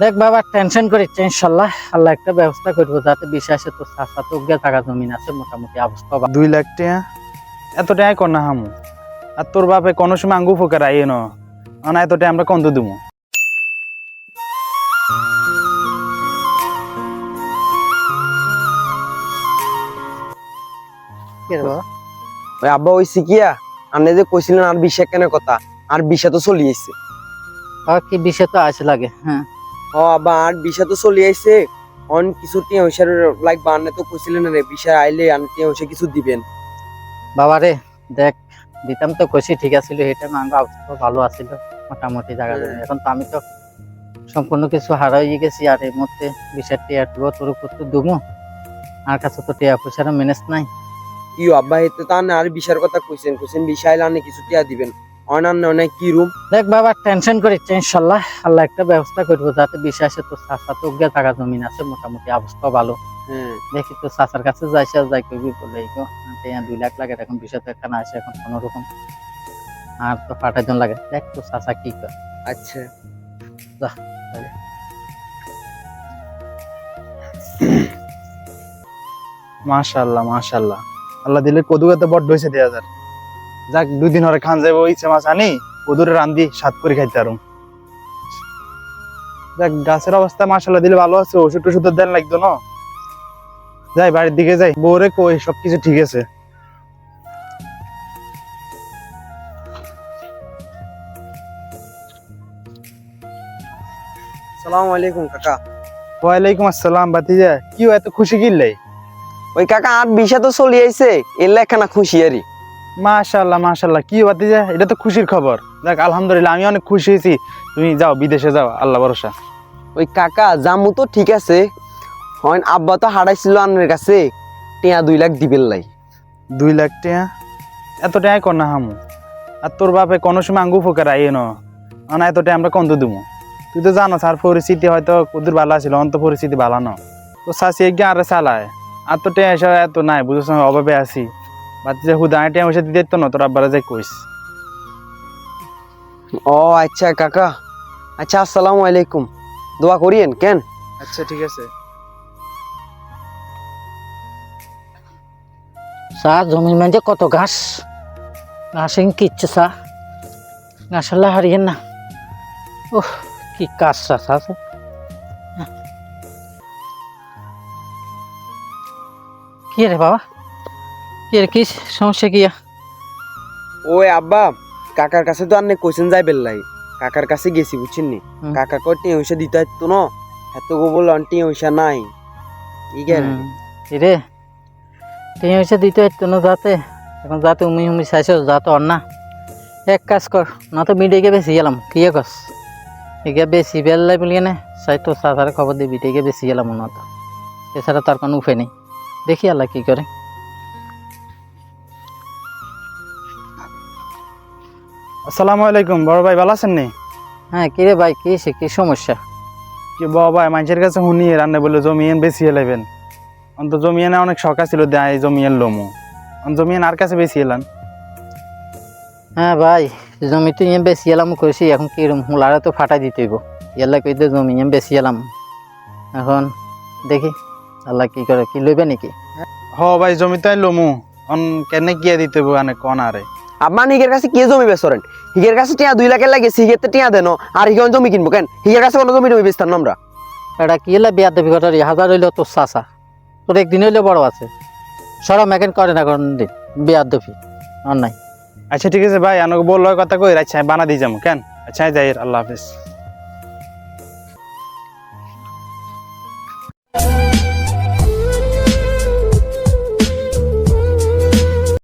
দেখ বাবা টেনশন করিস ইনশাল্লাহ। আল্লাহ একটা ব্যবস্থা করব যাতে বিশ্বাসে তো চাষা তো টাকা জমিন আছে মোটামুটি অবস্থা। দুই লাখ টাকা? এত টাকা কর না হামু। আর তোর বাপে কোনো সময় আঙ্গু ফোকার আইয়ে ন না এত টাকা আমরা কন্ত দিব? ওই আব্বা ওই শিখিয়া আপনি যে কইছিলেন আর বিশ কেনের কথা আর বিশা তো চলি আইছে বাবা, কি বিষয় তো আছে লাগে হ্যাঁ। ও আব্বা আর বিশা তো চলি আইছে। অন কিছু টিয়া হইসার আনে তো কইছিলেন রে বিশা আইলে আন টিয়া হইসা কিছু দিবেন। বাবা রে দেখ দিতাম তো খুশি ঠিক আছিল ভালো আছিল মোটামুটি জায়গা এখন তো আমি তো সম্পূর্ণ কিছু হারাই গেছি আর এর মধ্যে বিষয় টিয়া টুকো তোর উপর তো দুমো। আর কাছে তো টিয়া পয়সারও ম্যানেজ নাই। কি আব্বা হেতে তা না আর বিশার কথা কইছেন কইছেন বিশা আইলে আনে কিছু টিয়া দিবেন। অনান্য অনেক কি রুম দেখ বাবা টেনশন করিস ইনশাল্লাহ। আল্লাহ একটা ব্যবস্থা করব যাতে বিশ্বাসে তো চাষা তো গিয়ে টাকা জমিন আছে মোটামুটি অবস্থা ভালো। হ্যাঁ দেখি তো চাচার কাছে যাইছে যাই কবি বলে এই দুই লাখ লাগে এখন বিষয় তো এখানে আসে এখন কোনো রকম। আর তো পাঠার জন্য লাগে। দেখ তো চাচা কি কর। আচ্ছা। মাশাল্লাহ মাশাল্লাহ। আল্লাহ দিলে কদু এত বড্ড হয়েছে দেয়া যার যাক দুদিন হরে খান যাব ইচ্ছে মাছ আনি কদুরে রান্ধি সাত করে খাইতে আরও। যাক গাছের অবস্থা মাশাল্লাহ দিলে ভালো আছে ওষুধ টষুধ দেন লাগতো না। যাই বাড়ির দিকে যাই বউরে কই সবকিছু ঠিক আছে। সালাম আলাইকুম কাকা। ওয়ালাইকুম আসসালাম বাতিজা কি এত খুশি কিনলে? ওই কাকা আর বিশা তো চলি আইছে এলে একখানা খুশি আরি মাশাল্লাহ মাশাল্লাহ কি বাতিজা এটা তো খুশির খবর। দেখ আলহামদুলিল্লাহ আমি অনেক খুশি হয়েছি। তুমি যাও বিদেশে যাও আল্লাহ ভরসা। ওই কাকা জামু তো ঠিক আছে। হয় আব্বা তো হারাইছিল আনের কাছে। টিয়া দুই লাখ দিবেন লাই। দুই লাখ টাকা এত টাকা কর না হামু। আর তোর বাপে কোনো সময় আঙ্গু ফোকার আইয়ে ন। না এত টাকা আমরা কন্ত দিব তুই তো জানো আর পরিস্থিতি হয়তো কুদুর ভালো আছিল অন্ত পরিস্থিতি ভালো ন। তো শাসি একদিন আরে চালায়। আর তো টাকা এত নাই বুঝেছ অভাবে আছি। যে হুদা টাকা পয়সা দিতে তো না তোর আব্বারা যাই কইস। ও আচ্ছা কাকা। আচ্ছা আসসালামু আলাইকুম। দোয়া করিয়েন কেন? আচ্ছা ঠিক আছে। চা জমির মধ্যে কত ঘাস? ঘাসে কিচ্ছু চা। ঘাসাল্লা হারিয়েন না। ওহ কি কাজ চাষ আছে কি রে বাবা? কি রে কি সমস্যা কি? ওই আব্বা কাকার কাছে তো আন্নে কইছেন যাই বেল্লাই কাকার কাছে গেছি বুঝছেন নি। কাকা কয় টিয়া পয়সা দিতে হইতো না? এত গো বলল টিয়া পয়সা নাই। কি রে? তুই হয়েছে দিতে হইতো না যাতে। এখন যাতে উমি উমি চাইছ যাতে অর না এক কাজ কর না তো মিডিয়াকে বেশি গেলাম। কি কস? এগে বেশি বেলাই বলি না চাই তো সাধারে খবর দিবি এগে বেশি গেলাম না তো এছাড়া তার কোনো উপায় নেই। দেখি আল্লাহ কি করে। আসসালামু আলাইকুম বড় ভাই ভালো আছেন নি? হ্যাঁ কি রে ভাই কি সে কি সমস্যা? কি বাবা মানুষের কাছে শুনি রান্না বলে জমিয়েন বেশি এলাইবেন। অন্ত জমিয়ানে অনেক শখ ছিল দেয় জমিয়ান লোমো। জমিয়ান আর কাছে বেশি এলান হ্যাঁ ভাই জমি তো ইয়ে বেশি এলাম করেছি এখন কিরম হুলারে তো ফাটাই দিতে হইব। ইয়াল্লা কই তো জমি ইয়ে বেশি এলাম। এখন দেখি আল্লাহ কি করে কি লইবে নাকি? হ ভাই জমি তাই লোমু। অন কেনে গিয়ে দিতে হইব আনে আরে হিগের কাছে কে জমি বেসরেন হিগের কাছে টিয়া দুই লাখের লাগে হিগের তো টিয়া দেন আর হিগন জমি কিনবো কেন? হিগের কাছে কোনো জমি টমি বেচতাম না আমরা। এটা কি হলে বিয়া দেবী ঘটারি? হাজার হইলেও তোর চাষা তোর একদিন হইলেও বড় আছে। সরম এখন করে না কোন দিন বিয়া দেবী। আর নাই। আচ্ছা ঠিক আছে ভাই আনকে বলল কথা কই আচ্ছা বানা দিয়ে যাব কেন? আচ্ছা যাই আল্লাহ হাফিজ।